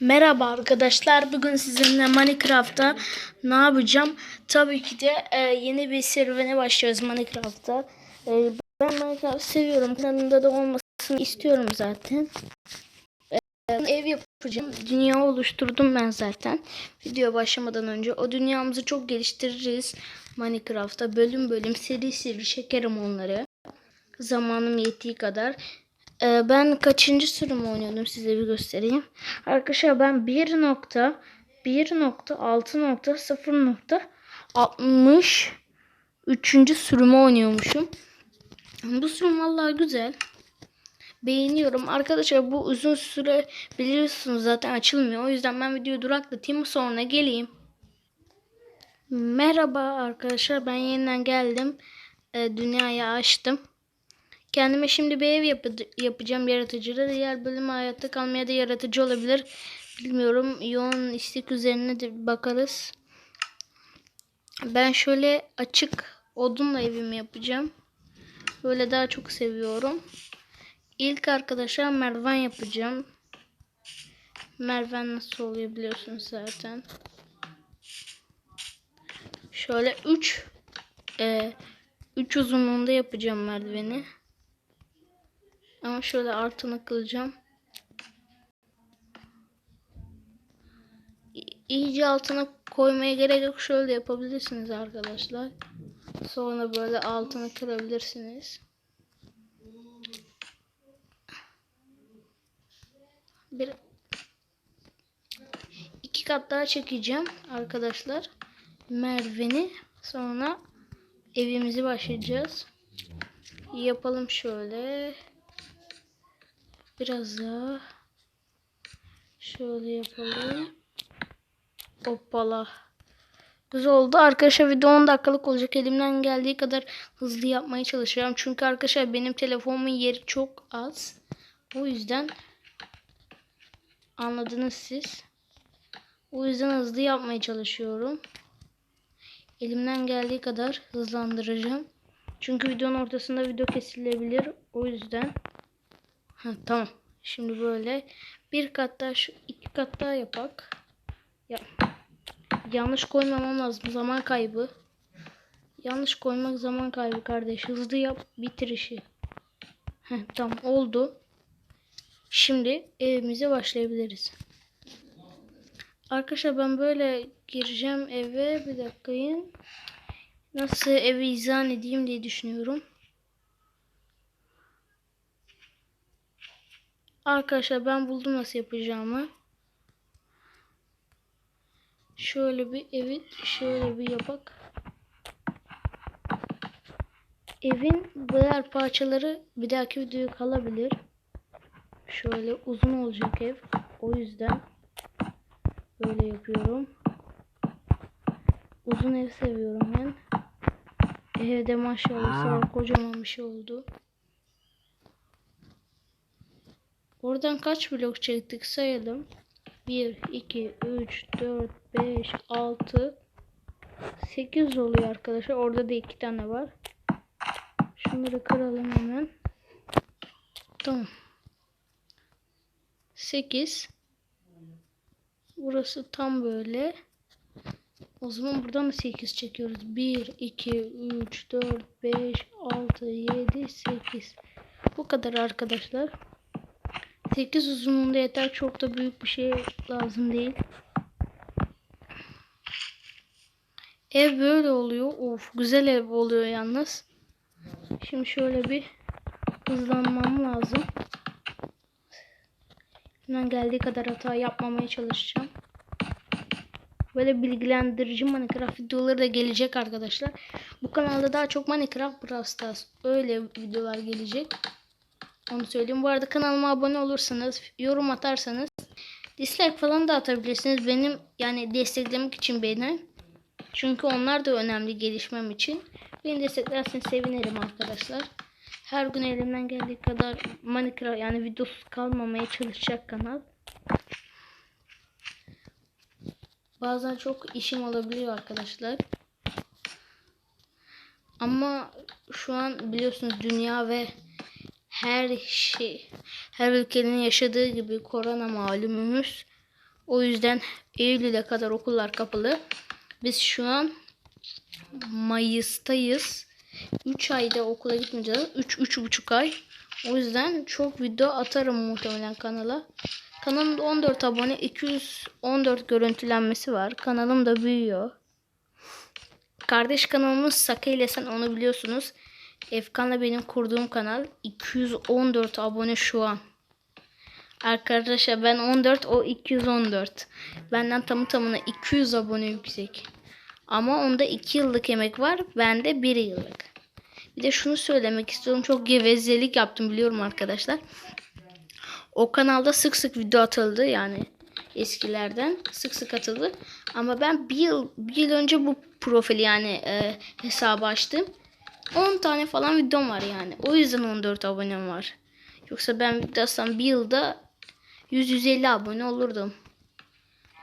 Merhaba arkadaşlar. Bugün sizinle Minecraft'ta ne yapacağım? Tabii ki de e, yeni bir serüvene başlıyoruz Minecraft'ta. E, ben Minecraft seviyorum. Kanalımda da olmasını istiyorum zaten. E, ev yapacağım. Dünya oluşturdum ben zaten. Video başlamadan önce. O dünyamızı çok geliştiririz Minecraft'ta. Bölüm bölüm seri seri çekerim onları. Zamanım yettiği kadar. Ee, ben kaçıncı sürüm oynuyordum size bir göstereyim. Arkadaşlar ben 1.1.6.0.63. sürümü oynuyormuşum. Bu sürüm vallahi güzel. Beğeniyorum. Arkadaşlar bu uzun süre biliyorsunuz zaten açılmıyor. O yüzden ben videoyu duraklatayım sonra geleyim. Merhaba arkadaşlar ben yeniden geldim. Ee, dünyayı açtım. Kendime şimdi bir ev yapı- yapacağım yaratıcıda. Diğer bölüm hayatta kalmaya da yaratıcı olabilir. Bilmiyorum. Yoğun istek üzerine de bakarız. Ben şöyle açık odunla evimi yapacağım. Böyle daha çok seviyorum. İlk arkadaşlar merdiven yapacağım. Merdiven nasıl oluyor biliyorsunuz zaten. Şöyle 3 e, 3 uzunluğunda yapacağım merdiveni. Ama şöyle altını kılacağım. İyice altına koymaya gerek yok. Şöyle yapabilirsiniz arkadaşlar. Sonra böyle altını kırabilirsiniz. Bir iki kat daha çekeceğim arkadaşlar. Merdiveni sonra evimizi başlayacağız. Yapalım şöyle. Biraz daha. Şöyle yapalım. Hoppala. Güzel oldu. Arkadaşlar video 10 dakikalık olacak. Elimden geldiği kadar hızlı yapmaya çalışacağım. Çünkü arkadaşlar benim telefonumun yeri çok az. O yüzden anladınız siz. O yüzden hızlı yapmaya çalışıyorum. Elimden geldiği kadar hızlandıracağım. Çünkü videonun ortasında video kesilebilir. O yüzden Ha, tamam. Şimdi böyle bir kat daha şu iki kat daha yapak. Ya yanlış koymamam lazım. Zaman kaybı. Yanlış koymak zaman kaybı kardeş. Hızlı yap bitir işi. Heh, tamam oldu. Şimdi evimize başlayabiliriz. Arkadaşlar ben böyle gireceğim eve. Bir dakikayın. Nasıl evi izah edeyim diye düşünüyorum. Arkadaşlar ben buldum nasıl yapacağımı. Şöyle bir evi şöyle bir yapak. Evin diğer parçaları bir dahaki videoya kalabilir. Şöyle uzun olacak ev. O yüzden böyle yapıyorum. Uzun ev seviyorum ben. Evde maşallah kocaman bir şey oldu. Oradan kaç blok çektik sayalım. 1, 2, 3, 4, 5, 6, 8 oluyor arkadaşlar. Orada da 2 tane var. Şunları kıralım hemen. Tamam. 8. Burası tam böyle. O zaman buradan da 8 çekiyoruz. 1, 2, 3, 4, 5, 6, 7, 8. Bu kadar arkadaşlar. 8 uzunluğunda yeter. Çok da büyük bir şey lazım değil. Ev böyle oluyor. Of güzel ev oluyor yalnız. Şimdi şöyle bir hızlanmam lazım. Hemen geldiği kadar hata yapmamaya çalışacağım. Böyle bilgilendirici Minecraft videoları da gelecek arkadaşlar. Bu kanalda daha çok Minecraft Brawl Stars öyle videolar gelecek. Onu söyleyeyim. Bu arada kanalıma abone olursanız, yorum atarsanız, dislike falan da atabilirsiniz. Benim yani desteklemek için beni. Çünkü onlar da önemli gelişmem için. Beni desteklerseniz sevinirim arkadaşlar. Her gün elimden geldiği kadar Minecraft yani videosuz kalmamaya çalışacak kanal. Bazen çok işim olabiliyor arkadaşlar. Ama şu an biliyorsunuz dünya ve her şey, her ülkenin yaşadığı gibi korona malumumuz. O yüzden Eylül'e kadar okullar kapalı. Biz şu an Mayıs'tayız. 3 ayda okula gitmeyeceğiz. 3 üç, buçuk ay. O yüzden çok video atarım muhtemelen kanala. Kanalımda 14 abone, 214 görüntülenmesi var. Kanalım da büyüyor. Kardeş kanalımız Saka ile sen onu biliyorsunuz. Efkan'la benim kurduğum kanal 214 abone şu an. Arkadaşlar ben 14 o 214. Benden tamı tamına 200 abone yüksek. Ama onda 2 yıllık emek var. Bende 1 yıllık. Bir de şunu söylemek istiyorum. Çok gevezelik yaptım biliyorum arkadaşlar. O kanalda sık sık video atıldı yani eskilerden sık sık atıldı. Ama ben bir yıl, bir yıl önce bu profili yani e, hesabı açtım. 10 tane falan videom var yani. O yüzden 14 abonem var. Yoksa ben video atsam bir yılda 100-150 abone olurdum.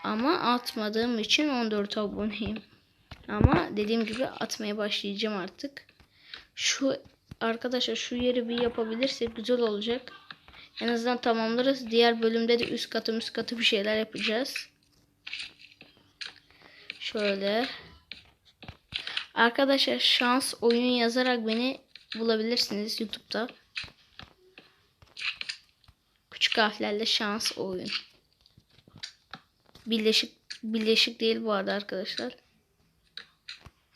Ama atmadığım için 14 aboneyim. Ama dediğim gibi atmaya başlayacağım artık. Şu arkadaşlar şu yeri bir yapabilirsek güzel olacak. En azından tamamlarız. Diğer bölümde de üst katı üst katı bir şeyler yapacağız. Şöyle. Arkadaşlar şans oyun yazarak beni bulabilirsiniz YouTube'da. Küçük harflerle şans oyun. Birleşik birleşik değil bu arada arkadaşlar.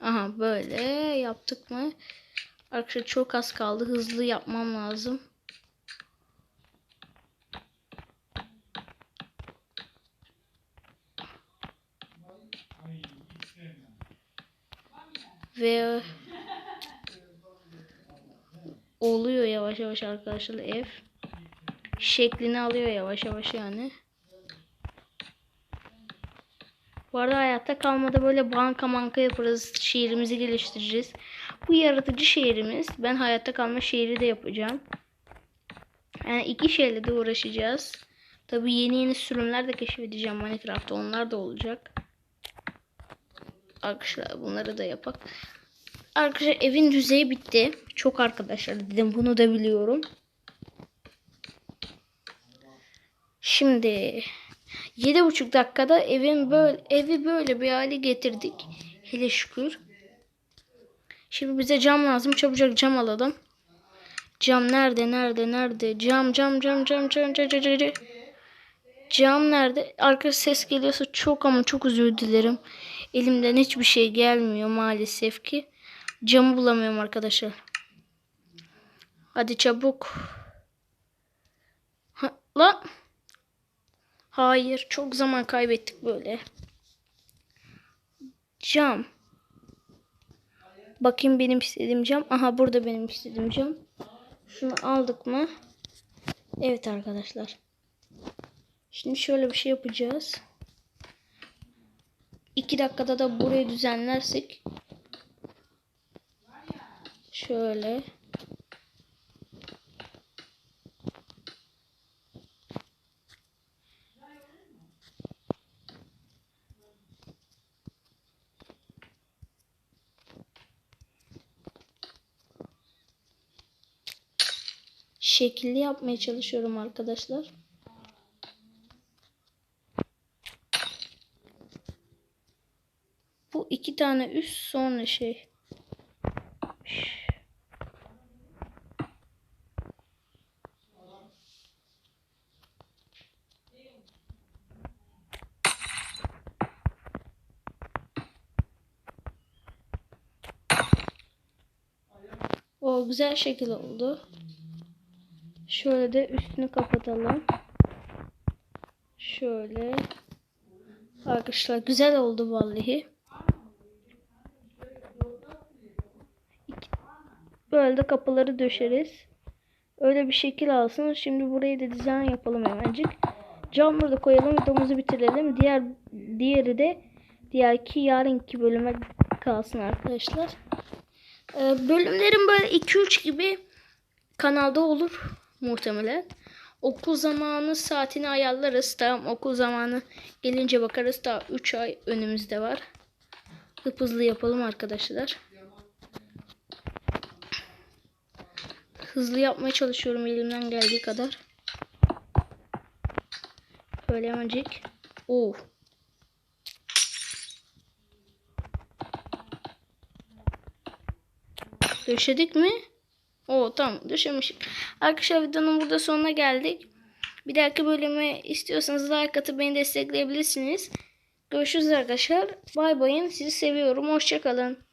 Aha böyle yaptık mı? Arkadaşlar çok az kaldı. Hızlı yapmam lazım. Ve oluyor yavaş yavaş arkadaşlar ev. Şeklini alıyor yavaş yavaş yani. Bu arada hayatta kalmada böyle banka manka yaparız. Şehrimizi geliştireceğiz. Bu yaratıcı şehrimiz. Ben hayatta kalma şehri de yapacağım. Yani iki şeyle de uğraşacağız. Tabi yeni yeni sürümler de keşfedeceğim Minecraft'ta. Onlar da olacak. Arkadaşlar bunları da yapak. Arkadaşlar evin düzeyi bitti. Çok arkadaşlar dedim bunu da biliyorum. Şimdi yedi buçuk dakikada evin böyle evi böyle bir hale getirdik. Hele şükür. Şimdi bize cam lazım. Çabucak cam alalım. Cam nerede? Nerede? Nerede? Cam cam cam cam cam cam cam cam. Cam nerede? Arka ses geliyorsa çok ama çok özür dilerim. Elimden hiçbir şey gelmiyor maalesef ki. Camı bulamıyorum arkadaşlar. Hadi çabuk. Ha, lan. Hayır. Çok zaman kaybettik böyle. Cam. Bakayım benim istediğim cam. Aha burada benim istediğim cam. Şunu aldık mı? Evet arkadaşlar. Şimdi şöyle bir şey yapacağız. 2 dakikada da burayı düzenlersek şöyle şekilli yapmaya çalışıyorum arkadaşlar. Bu iki tane üst sonra şey. O güzel şekil oldu. Şöyle de üstünü kapatalım. Şöyle. Arkadaşlar güzel oldu vallahi. Böyle de kapıları döşeriz. Öyle bir şekil alsın. Şimdi burayı da dizayn yapalım hemencik. Cam burada koyalım. Videomuzu bitirelim. Diğer diğeri de diğerki yarınki bölüme kalsın arkadaşlar. Ee, bölümlerim böyle 2-3 gibi kanalda olur muhtemelen. Okul zamanı saatini ayarlarız. Tamam okul zamanı gelince bakarız. Daha 3 ay önümüzde var. Hıp hızlı yapalım arkadaşlar. Hızlı yapmaya çalışıyorum elimden geldiği kadar. Böyle hemencik. Oo. Döşedik mi? Oo tamam döşemişim. Arkadaşlar videonun burada sonuna geldik. Bir dahaki bölümü istiyorsanız like atıp beni destekleyebilirsiniz. Görüşürüz arkadaşlar. Bay bayın. Sizi seviyorum. Hoşçakalın.